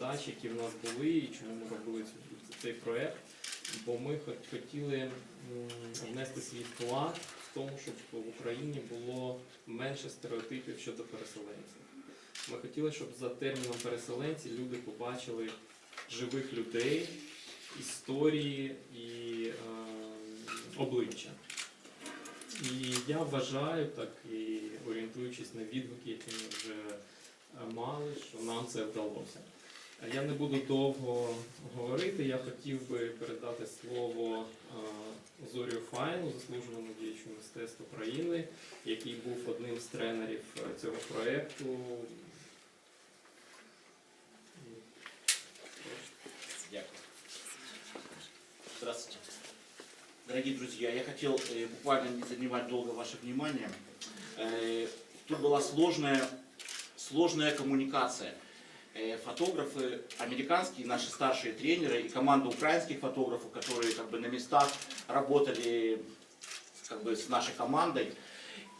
задачі, які в нас були, і чому ми робили цей проект. Бо ми хотіли внести свій вклад в тому, щоб в Україні було менше стереотипів щодо переселенців. Ми хотіли, щоб за терміном переселенці люди побачили живих людей, історії і е, обличчя. І я вважаю, так і орієнтуючись на відгуки, які ми вже е, мали, що нам це вдалося. Е, Я не буду довго говорити. Я хотів би передати слово е, Зорю Файну, заслуженому діячу мистецтва України, який був одним з тренерів е, цього проєкту. Дякую. Здравствуйте. Дорогие друзья, я хотел э, буквально не занимать долго ваше внимание. Э, тут была сложная, сложная коммуникация. Э, фотографы американские, наши старшие тренеры и команда украинских фотографов, которые как бы на местах работали как бы с нашей командой,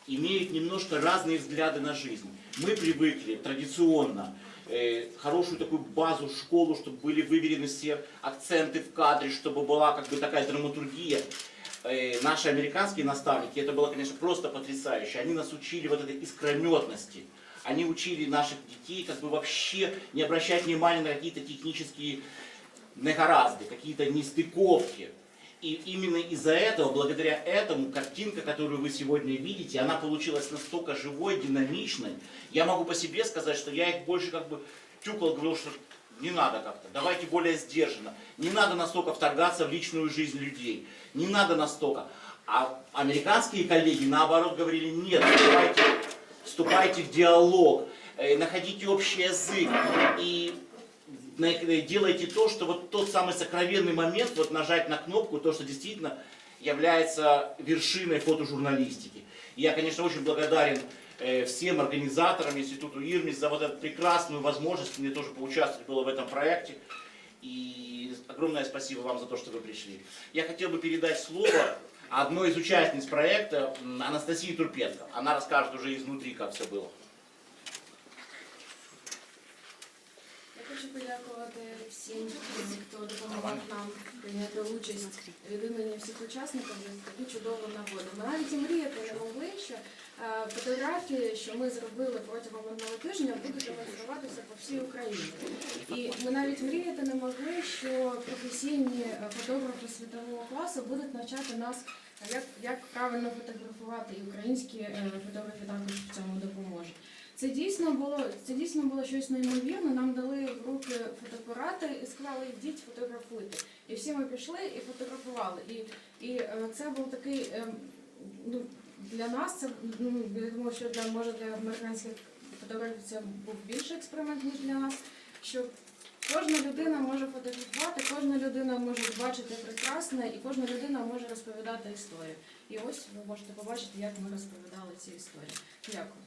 имеют немножко разные взгляды на жизнь. Мы привыкли традиционно э, хорошую такую базу, школу, чтобы были выверены все акценты в кадре, чтобы была как бы такая драматургия. Э, наши американские наставники, это было, конечно, просто потрясающе. Они нас учили вот этой искрометности. Они учили наших детей как бы вообще не обращать внимания на какие-то технические негаразды, какие-то нестыковки. И именно из-за этого, благодаря этому, картинка, которую вы сегодня видите, она получилась настолько живой, динамичной. Я могу по себе сказать, что я их больше как бы тюкал, говорил, что не надо как-то, давайте более сдержанно. Не надо настолько вторгаться в личную жизнь людей. Не надо настолько. А американские коллеги, наоборот, говорили, нет, давайте вступайте в диалог, э, находите общий язык и э, делайте то, что вот тот самый сокровенный момент, вот нажать на кнопку, то, что действительно является вершиной фотожурналистики. И я, конечно, очень благодарен э, всем организаторам Институту Ирмис за вот эту прекрасную возможность мне тоже поучаствовать было в этом проекте. И огромное спасибо вам за то, что вы пришли. Я хотел бы передать слово одной из участниц проекта, Анастасии Турпенко. Она расскажет уже изнутри, как все было. Я хочу подякувати всім, хто допомагав нам прийняти участь від імені всіх учасників таку чудову нагоду. Ми навіть і мріяти не могли, що е, фотографії, що ми зробили протягом одного тижня, будуть демонструватися по всій Україні. І ми навіть мріяти не могли, що професійні е, фотографи світового класу будуть навчати нас, як, як правильно фотографувати, і українські е, фотографи також в цьому допоможуть. Це дійсно було це дійсно було щось неймовірне. Нам дали в руки фотоапарати і сказали, йдіть фотографуйте. І всі ми пішли і фотографували. І, і е, це був такий е, ну, для нас це ну я думаю, що для може для американських фотографів це був більший експеримент ніж для нас. Що кожна людина може фотографувати, кожна людина може бачити прекрасне, і кожна людина може розповідати історію. І ось ви можете побачити, як ми розповідали ці історії. Дякую.